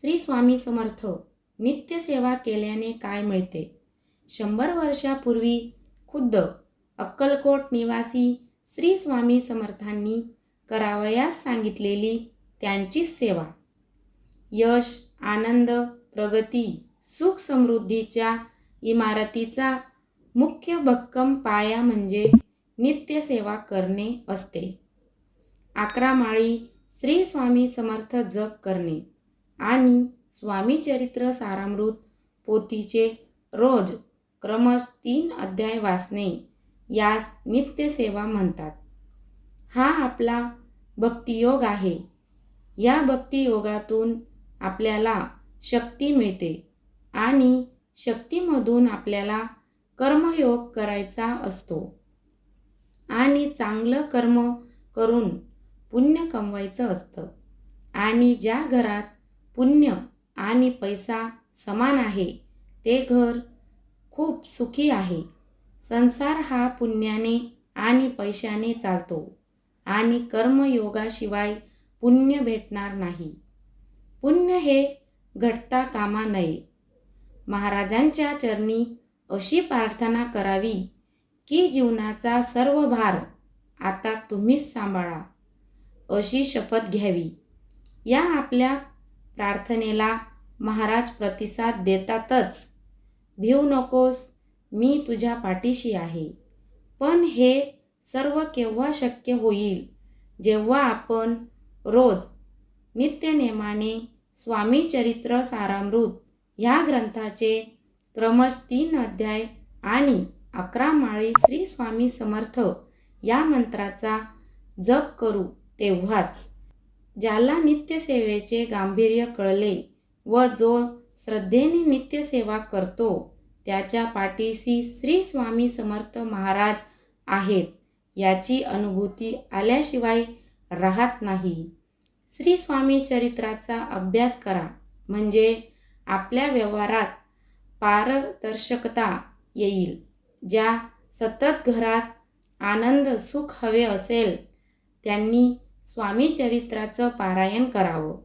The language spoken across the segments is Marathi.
श्री स्वामी समर्थ नित्यसेवा केल्याने काय मिळते? शंभर वर्षापूर्वी खुद्द अक्कलकोट निवासी श्री स्वामी समर्थांनी करावयास सांगितलेली त्यांचीच सेवा. यश आनंद प्रगती सुख समृद्धीच्या इमारतीचा मुख्य भक्कम पाया म्हणजे नित्यसेवा करणे असते. अकरा माळी श्री स्वामी समर्थ जप करणे. आणि स्वामी चरित्र सारामृत पोथीचे रोज क्रमश तीन अध्याय वाचणे यास नित्यसेवा म्हणतात. हा आपला भक्तियोग आहे. या भक्तियोगातून आपल्याला शक्ती मिळते आणि शक्तीमधून आपल्याला कर्मयोग करायचा असतो. आणि चांगलं कर्म करून पुण्य कमवायचं असतं. आणि ज्या घरात पुण्य आणि पैसा समान आहे. ते घर खूप सुखी आहे. संसार हा पुण्याने आणि पैशाने चालतो आणि कर्मयोगाशिवाय पुण्य भेटणार नाही. पुण्य हे घटता कामा नये. महाराजांच्या चरणी अशी प्रार्थना करावी की जीवनाचा सर्व भार आता तुम्हीच सांभाळा. अशी शपथ घ्यावी. या आपल्या प्रार्थनेला महाराज प्रतिसाद देतातच. भिऊ नकोस मी तुझ्या पाठीशी आहे. पण हे सर्व केव्हा शक्य होईल? जेव्हा आपण रोज नित्यनेमाने स्वामी चरित्र सारामृत ह्या ग्रंथाचे क्रमश तीन अध्याय आणि अकरा माळी श्री स्वामी समर्थ या मंत्राचा जप करू तेव्हाच. ज्याला नित्यसेवेचे गांभीर्य कळले व जो श्रद्धेने नित्यसेवा करतो त्याच्या पाठीशी श्री स्वामी समर्थ महाराज आहेत याची अनुभूती आल्याशिवाय राहत नाही. श्री स्वामी चरित्राचा अभ्यास करा म्हणजे आपल्या व्यवहारात पारदर्शकता येईल. ज्या सतत घरात आनंद सुख हवे असेल त्यांनी स्वामी चरित्राचं पारायण करावं.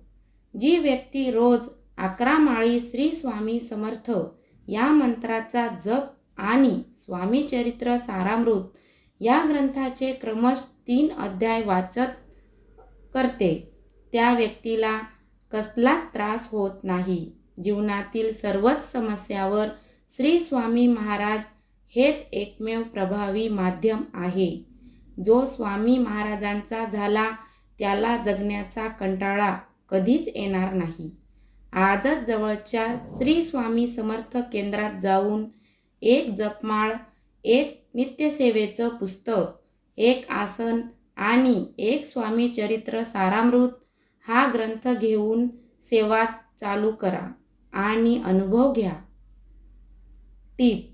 जी व्यक्ती रोज अकरा माळी श्री स्वामी समर्थ या मंत्राचा जप आणि स्वामी चरित्र सारामृत या ग्रंथाचे क्रमश तीन अध्याय वाचत करते त्या व्यक्तीला कसलाच त्रास होत नाही. जीवनातील सर्वच समस्यावर श्री स्वामी महाराज हेच एकमेव प्रभावी माध्यम आहे. जो स्वामी महाराजांचा झाला त्याला जगण्याचा कंटाळा कधीच येणार नाही. आजच जवळच्या श्री स्वामी समर्थ केंद्रात जाऊन एक जपमाळ एक नित्यसेवेचं पुस्तक एक आसन आणि एक स्वामी चरित्र सारामृत हा ग्रंथ घेऊन सेवा चालू करा आणि अनुभव घ्या. टीप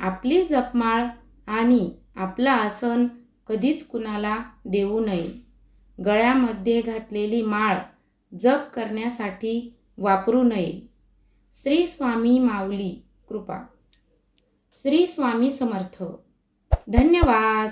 आपली जपमाळ आणि आपलं आसन कधीच कुणाला देऊ नये. गळ्यामध्ये घातलेली माळ जप करण्यासाठी वापरू नये. श्री स्वामी माऊली कृपा. श्री स्वामी समर्थ. धन्यवाद.